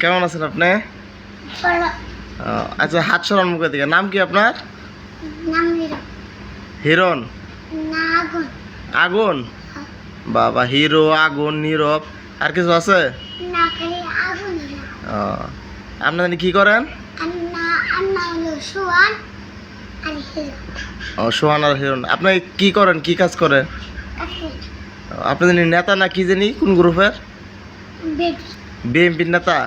কেমন আছেন আপনি? আচ্ছা হাত সরান মুখের দিকে। নাম কি আপনার? হিরণ? আগুন। আগুন? বাবা হিরো আগুন নীরব। আর কিছু আছে? আপনারা কি করেন? ও সোহান আর হিরণ। আপনি কি করেন? কি কাজ করেন? আপনি নেতা না কি জানি? কোন গ্রুপের? বিএনপির নেতা?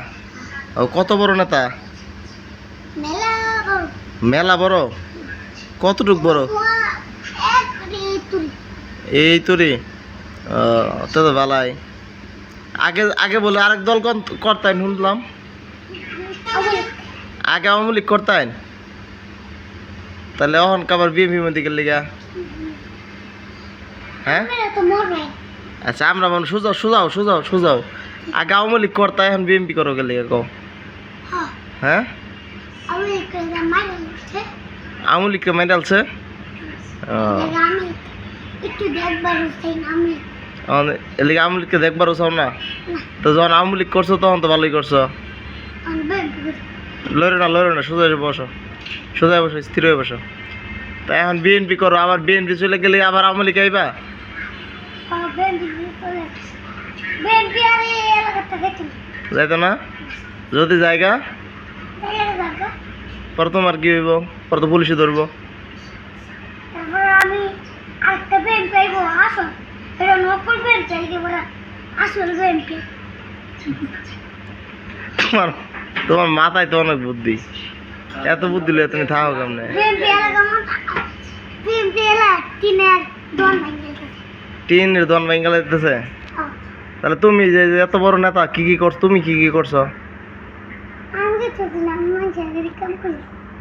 ও কত বড় নেতা? মেলা বড়। কতটুক বড়? ওয়া এক রে এই তো তো ভালাই আগে আগে বলে আরেক দল করতেন শুনলাম। আগে আওয়ামী লীগ করতেন? তাহলে এখন কাবার বিএমপি মধ্যে গেলে গা হ্যাঁ? তো আচ্ছা আমরা মানে সুজাও সুজাও সুজাও সুজাও। আগে আওয়ামী লীগ করতে এখন বিএমপি করো গেলে কও হ্যাঁ। হ্যাঁ? মারা আওয়ামী লীগকে হচ্ছে আমি এলিগে আওয়ামী লীগকে দেখবারও চাও না? তো যখন আওয়ামী লীগ করছ তখন তো ভালোই করছ। লড়ে না লড়ে না সোজা বসো। সোজা বসো স্থির হয়ে বসো। তা এখন বিএনপি করো আবার বিএনপি চলে গেলে আবার আওয়ামী লীগ আইবা? বেন্ডি চলে বেন্ডি আর এই এলাকা থেকে চলে যাইতো না? যদি জায়গা? এই এলাকা পরে তোমার কি হইব? পরে তো পুলিশে ধরবো। তোমার তোমার মাথায় তো অনেক বুদ্ধি। এত বুদ্ধি লয়ে তুমি থাকো কেমনে? মন বেন্ডি দন ভাঙে গেছে টিনের দন বেঙ্গালে দিতেছে তাহলে তুমি যে এত বড় নেতা কি কি করছ? তুমি কি কি করছ?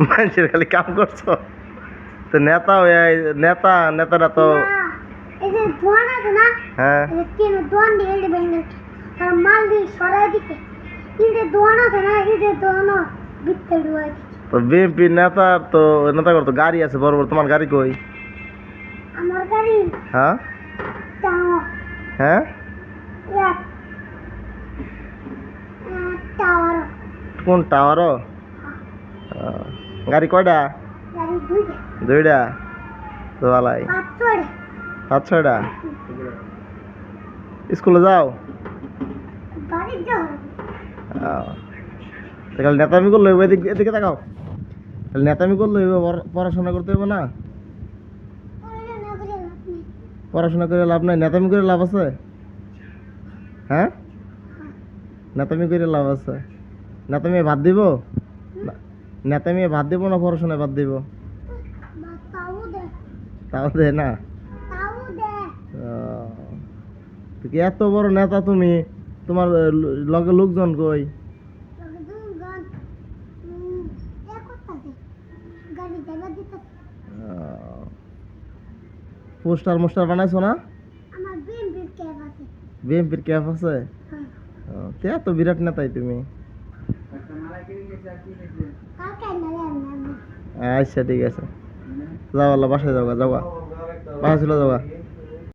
মানুষের খালি কাম করছ? তো নেতা নেতা নেতারা তো হ্যাঁ। তো বিএনপি নেতা তো নেতা করতো গাড়ি আছে বড় বড়। তোমার গাড়ি কই? আমার গাড়ি? হ্যাঁ। হ্যাঁ? এক টাওয়ার কোন টাওয়ারও গাড়ি কয়টা? দুইটা। দুইটা? পাঁচ ছয়টা। স্কুলে যাও? বাড়ি যাও। আহ, তো খালি নেতামি করলে হইব এদিকে এদিকে তাকাও। খালি নেতামি করলে হইব পড়া- পড়াশোনা করতে হইব না? পড়াশোনা করে লাভ নাই নেতামি করে লাভ আছে? হ্যাঁ? নেতামি করে লাভ আছে। নেতামি ভাত দিব? না- নেতামি ভাত দিব না পড়াশোনায় ভাত দিব? তাও দে। না? তাও দে। আহ, তো কি এত বড় নেতা তুমি তোমার লগে লোকজন কই? পোস্টার মোস্টার বানাইছো না? আছে বিএনপির ক্যাপ আছে? হ্যাঁ। তে এত বিরাট নেতাই তুমি? আচ্ছা ঠিক আছে। যাও আল্লাহ বাসায় যাওগা যাওগা বাসা ছিল যাওগা